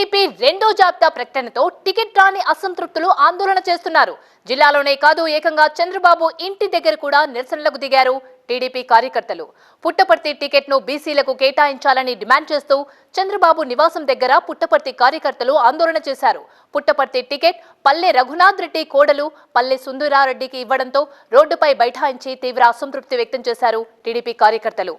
TDP రెండో జాబితా ప్రకటనతో టికెట్ రాని అసంతృప్తులు ఆందోళన చేస్తున్నారు. జిల్లాలోనే కాదు ఏకంగా చంద్రబాబు ఇంటి దగ్గర కూడా నిరసనలకు దిగారు టీడీపీ కార్యకర్తలు. పుట్టపర్తి టికెట్ను బీసీలకు కేటాయించాలని డిమాండ్ చేస్తూ చంద్రబాబు నివాసం దగ్గర పుట్టపర్తి కార్యకర్తలు ఆందోళన చేశారు. పుట్టపర్తి టికెట్ పల్లె రఘునాథ్ రెడ్డి కోడలు పల్లె సుందరారెడ్డికి ఇవ్వడంతో రోడ్డుపై బైఠాయించి తీవ్ర అసంతృప్తి వ్యక్తం చేశారు టీడీపీ కార్యకర్తలు.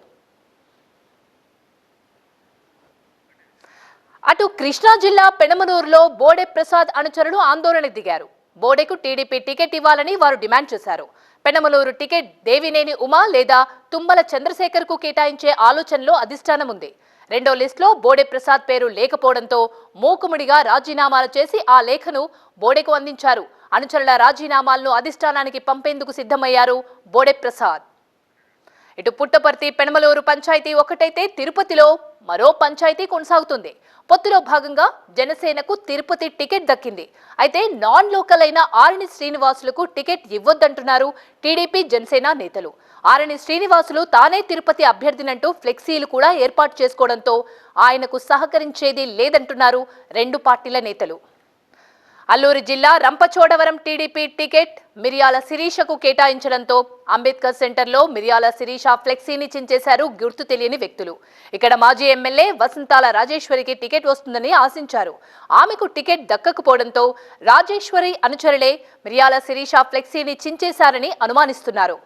అటు కృష్ణా జిల్లా పెనమనూరులో బోడే ప్రసాద్ అనుచరులు ఆందోళన దిగారు. బోడేకు టీడీపీ టికెట్ ఇవ్వాలని వారు డిమాండ్ చేశారు. పెనమలూరు టికెట్ దేవినేని ఉమా లేదా తుమ్మల చంద్రశేఖర్కు కేటాయించే ఆలోచనలో అధిష్టానం ఉంది. రెండో లిస్టులో బోడే ప్రసాద్ పేరు లేకపోవడంతో మూకుముడిగా రాజీనామాలు చేసి ఆ లేఖను బోడేకు అందించారు. అనుచరుల రాజీనామాలను అధిష్టానానికి పంపేందుకు సిద్ధమయ్యారు బోడే ప్రసాద్. ఇటు పుట్టపర్తి పెనమలూరు పంచాయతీ ఒకటైతే తిరుపతిలో మరో పంచాయతీ కొనసాగుతుంది. పొత్తులో భాగంగా జనసేనకు తిరుపతి టికెట్ దక్కింది. అయితే నాన్ లోకల్ అయిన ఆరణి శ్రీనివాసులకు టికెట్ ఇవ్వొద్దంటున్నారు టీడీపీ జనసేన నేతలు. ఆరణి శ్రీనివాసులు తానే తిరుపతి అభ్యర్థినంటూ ఫ్లెక్సీలు కూడా ఏర్పాటు చేసుకోవడంతో ఆయనకు సహకరించేది లేదంటున్నారు రెండు పార్టీల నేతలు. అల్లూరు జిల్లా రంపచోడవరం టీడీపీ టికెట్ మిర్యాల శిరీషకు కేటాయించడంతో అంబేద్కర్ సెంటర్లో మిర్యాల శిరీష ఫ్లెక్సీని చించేశారు గుర్తు తెలియని వ్యక్తులు. ఇక్కడ మాజీ ఎమ్మెల్యే వసంతాల రాజేశ్వరికి టికెట్ వస్తుందని ఆశించారు. ఆమెకు టికెట్ దక్కకపోవడంతో రాజేశ్వరి అనుచరులే మిర్యాల శిరీష ఫ్లెక్సీని చించేశారని అనుమానిస్తున్నారు.